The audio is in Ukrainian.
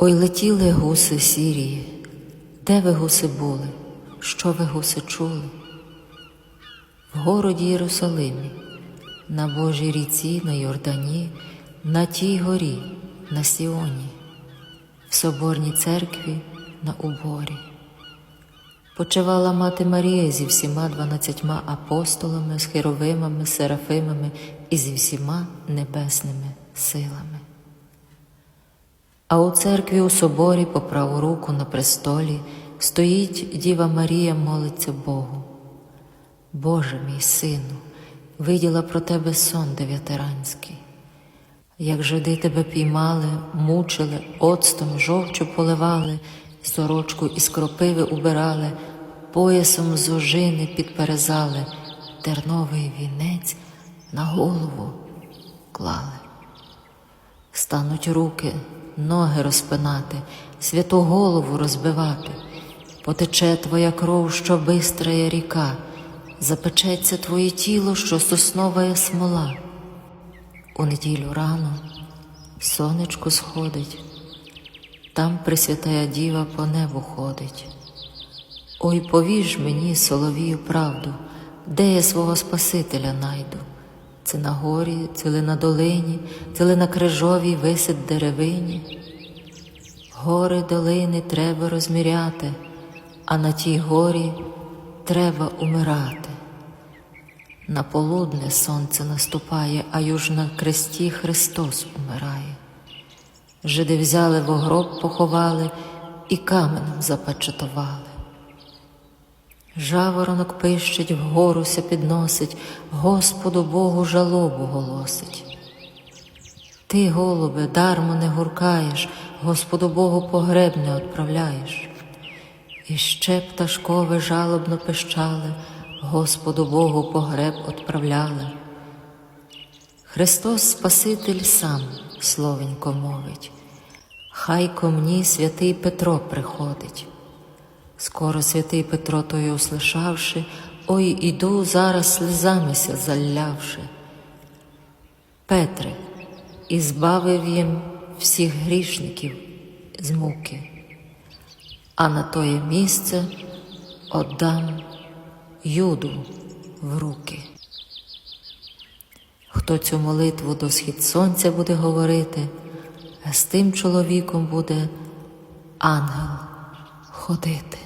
Ой летіли гуси сірії, де ви гуси були, що ви гуси чули? В городі Єрусалимі, на Божій ріці, на Йордані, на тій горі, на Сіоні, в соборній церкві на уборі. Почивала мати Марія зі всіма дванадцятьма апостолами, з херовимами, серафимами і зі всіма небесними силами. А у церкві у соборі по праву руку на престолі стоїть Діва Марія молиться Богу. Боже мій сину, виділа про тебе сон дев'ятиранський. Як жиди тебе піймали, мучили, оцтом жовчу поливали, сорочку із кропиви убирали, поясом з ожини підперезали, терновий вінець на голову клали. Стануть руки, ноги розпинати, святу голову розбивати, потече твоя кров, що бистрая ріка, запечеться твоє тіло, що соснова смола. У неділю рано сонечко сходить, там Пресвятая Діва по небу ходить. Ой, повіж мені, соловію, правду, де я свого Спасителя найду. Це на горі, це на долині, це ли на крижовій висить деревині. Гори долини треба розміряти, а на тій горі треба умирати. На полудне сонце наступає, а юж на кресті Христос умирає. Жиди взяли в гроб, поховали і каменем запечатували. Жаворонок пищить, вгору ся підносить, Господу Богу жалобу голосить. Ти, голубе, дармо не гуркаєш, Господу Богу погреб не отправляєш. І ще пташкове жалобно пищали, Господу Богу погреб отправляли. Христос Спаситель сам словенько мовить, хай ко мені святий Петро приходить. Скоро святий Петро той услишавши, ой, іду зараз слезамися залявши. Петре, і збавив їм всіх грішників з муки, а на тоє місце отдам юду в руки. Хто цю молитву до схід сонця буде говорити, з тим чоловіком буде ангел ходити.